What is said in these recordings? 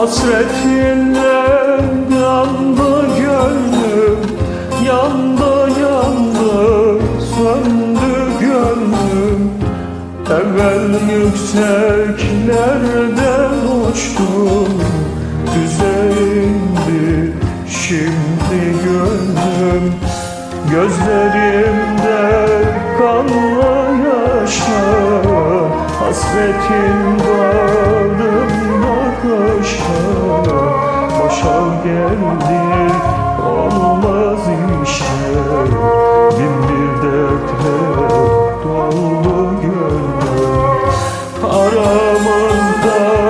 Hasretinden yandı gönlüm Yandı yandı söndü gönlüm. Evvel yükseklerden uçtum Düze şimdi gönlüm. Gözlerimde kanlı yaşlar Hasretin bağrımda Aramızda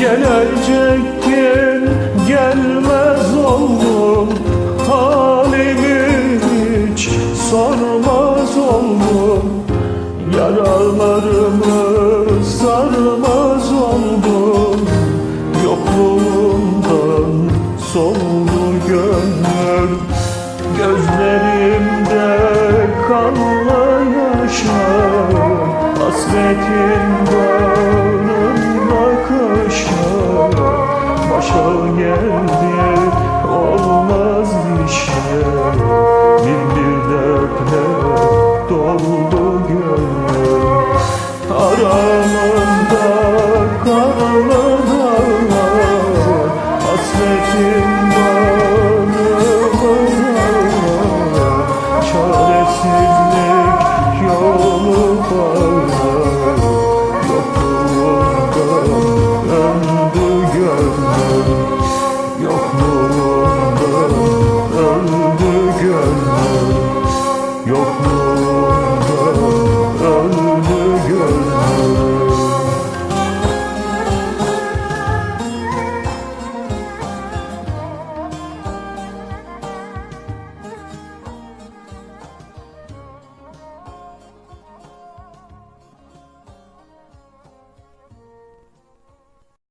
Gelecektin gelmez oldum. Halimi hiç sormaz oldum. Yaralarımı sarmaz oldum. Yokluğundan soldu gönlüm Gözlerimde kanlı yaşlar Hasretin